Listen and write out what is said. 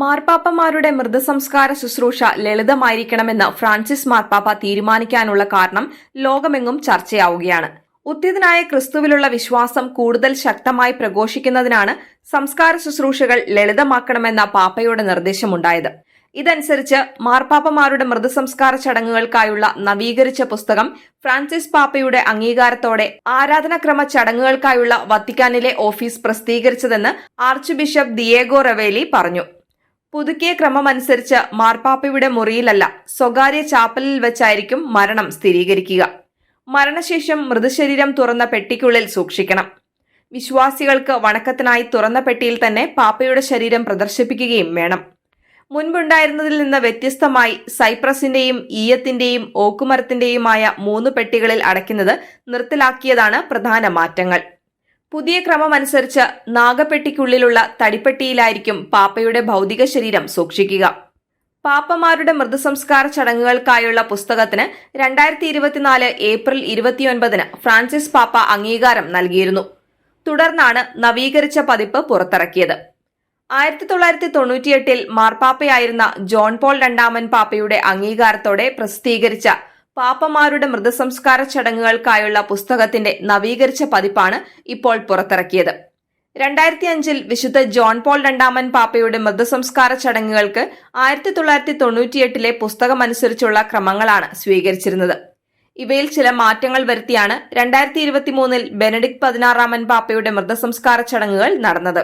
മാർപ്പാപ്പമാരുടെ മൃതസംസ്കാര ശുശ്രൂഷ ലളിതമായിരിക്കണമെന്ന് ഫ്രാൻസിസ് മാർപ്പാപ്പ തീരുമാനിക്കാനുള്ള കാരണം ലോകമെങ്ങും ചർച്ചയാവുകയാണ്. ഉത്തിതനായ ക്രിസ്തുവിലുള്ള വിശ്വാസം കൂടുതൽ ശക്തമായി പ്രഘോഷിക്കുന്നതിനാണ് സംസ്കാര ശുശ്രൂഷകൾ ലളിതമാക്കണമെന്ന പാപ്പയുടെ നിർദ്ദേശമുണ്ടായത്. ഇതനുസരിച്ച് മാർപ്പാപ്പമാരുടെ മൃതസംസ്കാര ചടങ്ങുകൾക്കായുള്ള നവീകരിച്ച പുസ്തകം ഫ്രാൻസിസ് പാപ്പയുടെ അംഗീകാരത്തോടെ ആരാധനാക്രമ ചടങ്ങുകൾക്കായുള്ള വത്തിക്കാനിലെ ഓഫീസ് പ്രസിദ്ധീകരിച്ചതെന്ന് ആർച്ച് ബിഷപ്പ് ദിയേഗോ റവേലി പറഞ്ഞു. പുതുക്കിയ ക്രമമനുസരിച്ച് മാർപ്പാപ്പയുടെ മുറിയിലല്ല സ്വകാര്യ ചാപ്പലിൽ വെച്ചായിരിക്കും മരണം സ്ഥിരീകരിക്കുക. മരണശേഷം മൃതശരീരം തുറന്ന പെട്ടിക്കുള്ളിൽ സൂക്ഷിക്കണം. വിശ്വാസികൾക്ക് വണക്കത്തിനായി തുറന്ന പെട്ടിയിൽ തന്നെ പാപ്പയുടെ ശരീരം പ്രദർശിപ്പിക്കുകയും വേണം. മുൻപുണ്ടായിരുന്നതിൽ നിന്ന് വ്യത്യസ്തമായി സൈപ്രസിന്റെയും ഈയത്തിന്റെയും ഓക്കുമരത്തിന്റെയുമായ മൂന്ന് പെട്ടികളിൽ അടയ്ക്കുന്നത് നിർത്തലാക്കിയതാണ് പ്രധാന മാറ്റങ്ങൾ. പുതിയ ക്രമമനുസരിച്ച് നാഗപ്പെട്ടിക്കുള്ളിലുള്ള തടിപ്പെട്ടിയിലായിരിക്കും പാപ്പയുടെ ഭൗതിക ശരീരം സൂക്ഷിക്കുക. പാപ്പമാരുടെ മൃതസംസ്കാര ചടങ്ങുകൾക്കായുള്ള പുസ്തകത്തിന് രണ്ടായിരത്തി ഇരുപത്തിനാല് ഏപ്രിൽ ഇരുപത്തിയൊൻപതിന് ഫ്രാൻസിസ് പാപ്പ അംഗീകാരം നൽകിയിരുന്നു. തുടർന്നാണ് നവീകരിച്ച പതിപ്പ് പുറത്തിറക്കിയത്. ആയിരത്തി തൊള്ളായിരത്തി തൊണ്ണൂറ്റിയെട്ടിൽ മാർപ്പാപ്പയായിരുന്ന ജോൺ പോൾ രണ്ടാമൻ പാപ്പയുടെ അംഗീകാരത്തോടെ പ്രസിദ്ധീകരിച്ച പാപ്പമാരുടെ മൃതസംസ്കാര ചടങ്ങുകൾക്കായുള്ള പുസ്തകത്തിന്റെ നവീകരിച്ച പതിപ്പാണ് ഇപ്പോൾ പുറത്തിറക്കിയത്. രണ്ടായിരത്തി അഞ്ചിൽ വിശുദ്ധ ജോൺ പോൾ രണ്ടാമൻ പാപ്പയുടെ മൃതസംസ്കാര ചടങ്ങുകൾക്ക് ആയിരത്തി തൊള്ളായിരത്തി തൊണ്ണൂറ്റിയെട്ടിലെ പുസ്തകമനുസരിച്ചുള്ള ക്രമങ്ങളാണ് സ്വീകരിച്ചിരുന്നത്. ഇവയിൽ ചില മാറ്റങ്ങൾ വരുത്തിയാണ് രണ്ടായിരത്തി ഇരുപത്തിമൂന്നിൽ ബെനഡിക് പതിനാറാമൻ പാപ്പയുടെ മൃതസംസ്കാര ചടങ്ങുകൾ നടന്നത്.